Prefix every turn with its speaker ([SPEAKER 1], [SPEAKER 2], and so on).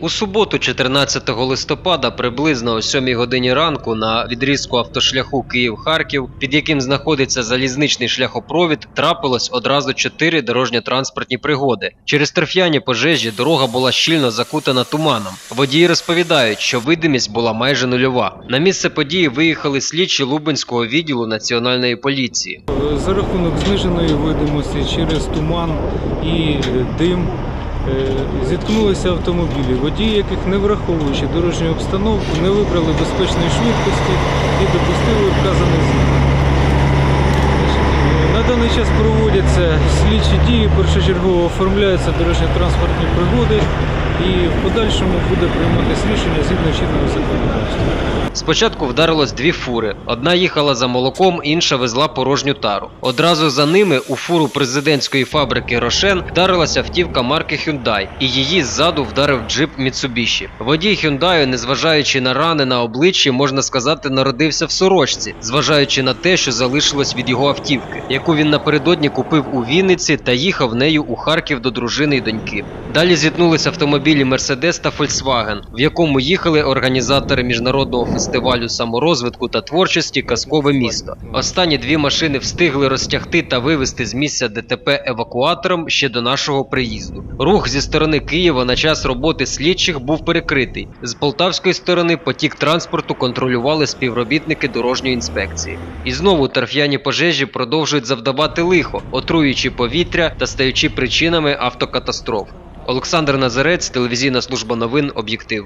[SPEAKER 1] У суботу, 14 листопада, приблизно о 7 годині ранку на відрізку автошляху Київ-Харків, під яким знаходиться залізничний шляхопровід, трапилось одразу чотири дорожньо-транспортні пригоди. Через торф'яні пожежі дорога була щільно закутана туманом. Водії розповідають, що видимість була майже нульова. На місце події виїхали слідчі Лубенського відділу національної поліції.
[SPEAKER 2] За рахунок зниженої видимості через туман і дим зіткнулися автомобілі, водії яких не враховуючи дорожню обстановку, не вибрали безпечної швидкості і допустили вказаний. Е, На даний час проводяться слідчі дії, першочергово оформляються дорожньо-транспортні пригоди і в подальшому буде прийматися рішення згідно чинного законодавства.
[SPEAKER 1] Спочатку вдарилось дві фури. Одна їхала за молоком, інша везла порожню тару. Одразу за ними у фуру президентської фабрики Рошен вдарилася автівка марки Hyundai, і її ззаду вдарив джип Mitsubishi. Водій Hyundai, незважаючи на рани на обличчі, можна сказати, народився в сорочці, зважаючи на те, що залишилось від його автівки, яку він напередодні купив у Вінниці та їхав нею у Харків до дружини й доньки. Далі зіткнулись автомобілі Mercedes та Volkswagen, в якому їхали організатори міжнародного фестивалю саморозвитку та творчості Казкове місто. Останні дві машини встигли розтягти та вивезти з місця ДТП евакуатором ще до нашого приїзду. Рух зі сторони Києва на час роботи слідчих був перекритий. З полтавської сторони потік транспорту контролювали співробітники дорожньої інспекції. І знову торф'яні пожежі продовжують завдавати лихо, отруюючи повітря та стаючи причинами автокатастроф. Олександр Назарець, телевізійна служба новин Об'єктив.